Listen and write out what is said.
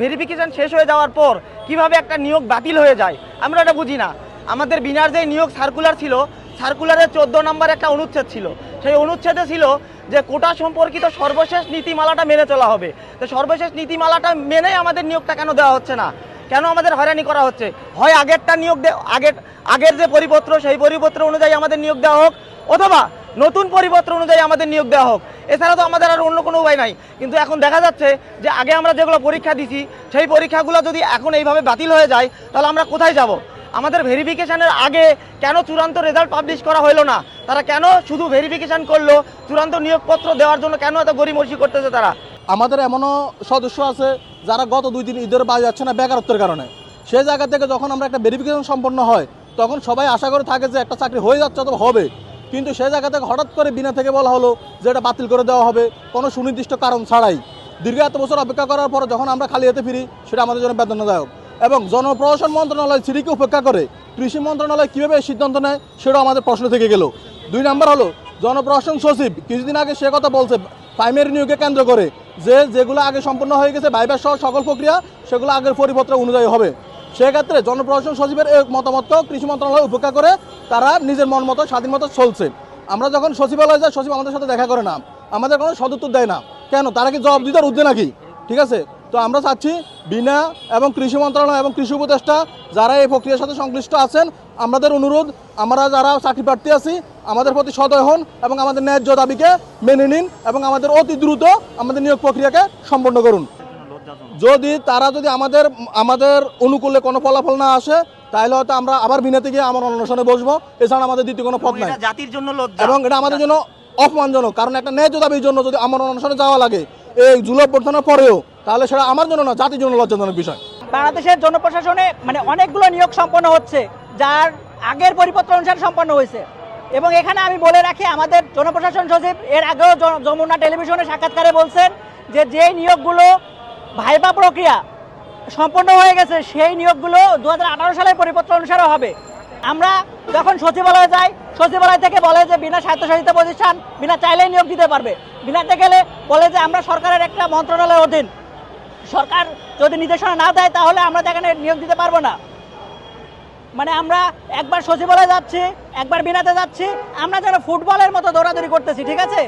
Verification শেষ হয়ে যাওয়ার পর কীভাবে একটা নিয়োগ বাতিল হয়ে যায়, আমরা এটা বুঝি না। আমাদের বিনার যে নিয়োগ সার্কুলার ছিল সার্কুলারের চোদ্দ নম্বর একটা অনুচ্ছেদ ছিল। সেই অনুচ্ছেদে ছিল যে কোটা সম্পর্কিত সর্বশেষ নীতিমালাটা মেনে চলা হবে। তো সর্বশেষ নীতিমালাটা মেনে আমাদের নিয়োগটা কেন দেওয়া হচ্ছে না? কেন আমাদের হয়রানি করা হচ্ছে? হয় আগেরটা নিয়োগ দে আগের আগের যে পরিপত্র, সেই পরিপত্র অনুযায়ী আমাদের নিয়োগ দেওয়া হোক অথবা নতুন পরিপত্র অনুযায়ী আমাদের নিয়োগ দেওয়া হোক। এছাড়া তো আমাদের আর অন্য কোনো উপায় নাই। কিন্তু এখন দেখা যাচ্ছে যে আগে আমরা যেগুলো পরীক্ষা দিছি, সেই পরীক্ষাগুলো যদি এখন এইভাবে বাতিল হয়ে যায়, তাহলে আমরা কোথায় যাব? আমাদের ভেরিফিকেশানের আগে কেন চূড়ান্ত রেজাল্ট পাবলিশ করা হলো না? তারা কেন শুধু ভেরিফিকেশান করল, চূড়ান্ত নিয়োগপত্র দেওয়ার জন্য কেন এত গরিমসি করতেছে তারা? আমাদের এমনও সদস্য আছে যারা গত দুই দিন ঈদের বাড়ি যাচ্ছে না বেকারত্বের কারণে। সেই জায়গা থেকে যখন আমরা একটা ভেরিফিকেশন সম্পন্ন হয়, তখন সবাই আশা করে থাকে যে একটা চাকরি হয়ে যাচ্ছে অথবা হবে। কিন্তু সে জায়গা থেকে হঠাৎ করে বিনা থেকে বলা হলো যে এটা বাতিল করে দেওয়া হবে, কোনো সুনির্দিষ্ট কারণ ছাড়াই। দীর্ঘ এত বছর অপেক্ষা করার পর যখন আমরা খালি হাতে ফিরি, সেটা আমাদের জন্য বেদনাদায়ক। এবং জনপ্রশাসন মন্ত্রণালয় সিঁড়িকে উপেক্ষা করে, কৃষি মন্ত্রণালয় কীভাবে সিদ্ধান্ত নেয়, সেটাও আমাদের প্রশ্ন থেকে গেল। দুই নাম্বার হলো, জনপ্রশাসন সচিব কিছুদিন আগে সে কথা বলছে প্রাইমারি নিয়োগকে কেন্দ্র করে। যে যেগুলো আগে সম্পন্ন হয়ে গেছে বাইবার সহ সকল প্রক্রিয়া, সেগুলো আগের পরিপত্র অনুযায়ী হবে। সেক্ষেত্রে জনপ্রশাসন সচিবের এই মতামতকেও কৃষি মন্ত্রণালয় উপেক্ষা করে তারা নিজের মন মতো, স্বাধীন মতো চলছে। আমরা যখন সচিবালয়ে যাই, সচিব আমাদের সাথে দেখা করে না। আমাদের কোনো সদুত্তর দেয় না। কেন? তারা কি জবাব দিতে উঠবে নাকি? ঠিক আছে? তো আমরা চাচ্ছি বিনা এবং কৃষি মন্ত্রণালয় এবং কৃষি উপদেষ্টা যারা এই প্রক্রিয়ার সাথে সংশ্লিষ্ট আছেন আমাদের অনুরোধ আমরা যারা চাকরি প্রার্থী আছি আমাদের প্রতি সদয় হন এবং আমাদের ন্যায্য দাবিকে মেনে নিন এবং আমাদের অতি দ্রুত আমাদের নিয়োগ প্রক্রিয়াকে সম্পন্ন করুন। যদি তারা যদি আমাদের আমাদের অনুকূলে কোনো ফলাফল না আসে তাহলে হয়তো আমরা আবার বিনাতে গিয়ে আমার অনশনে বসবো। এছাড়া আমাদের দ্বিতীয় কোনো পথ নাই। জাতির জন্য লজ্জা। এবং এটা আমাদের জন্য অপমানজনক কারণ একটা ন্যায্য দাবির জন্য যদি আমার অনশনে যাওয়া লাগে এই জুলভ বর্ধনের পরেও তাহলে সেটা আমার জন্য না জাতির জন্য লজ্জাজনক বিষয়। বাংলাদেশের জনপ্রশাসনে মানে অনেকগুলো নিয়োগ সম্পন্ন হচ্ছে। যার আগের পরিপত্র অনুসারে সম্পন্ন হয়েছে। এবং এখানে আমি বলে রাখি, আমাদের জনপ্রশাসন সচিব এর আগেও যমুনা টেলিভিশনে সাক্ষাৎকারে বলছেন যে যে নিয়োগগুলো ভাইবা প্রক্রিয়া সম্পন্ন হয়ে গেছে, সেই নিয়োগগুলো দু সালের পরিপত্র অনুসারে হবে। আমরা যখন সচিবালয়ে যাই, সচিবালয় থেকে বলে যে বিনা স্বায়ত্তশাসিত প্রতিষ্ঠান বিনা চাইলেই নিয়োগ দিতে পারবে। বিনাতে গেলে বলে যে আমরা সরকারের একটা মন্ত্রণালয়ের অধীন। সরকার যদি নির্দেশনা না দেয়, তাহলে আমরা সেখানে নিয়োগ দিতে পারব না। মানে আমরা একবার সচিবালয়ে যাচ্ছি, একবার বিনাতে যাচ্ছি, আমরা যেন ফুটবলের মতো দৌড়াদৌড়ি করতেছি, ঠিক আছে?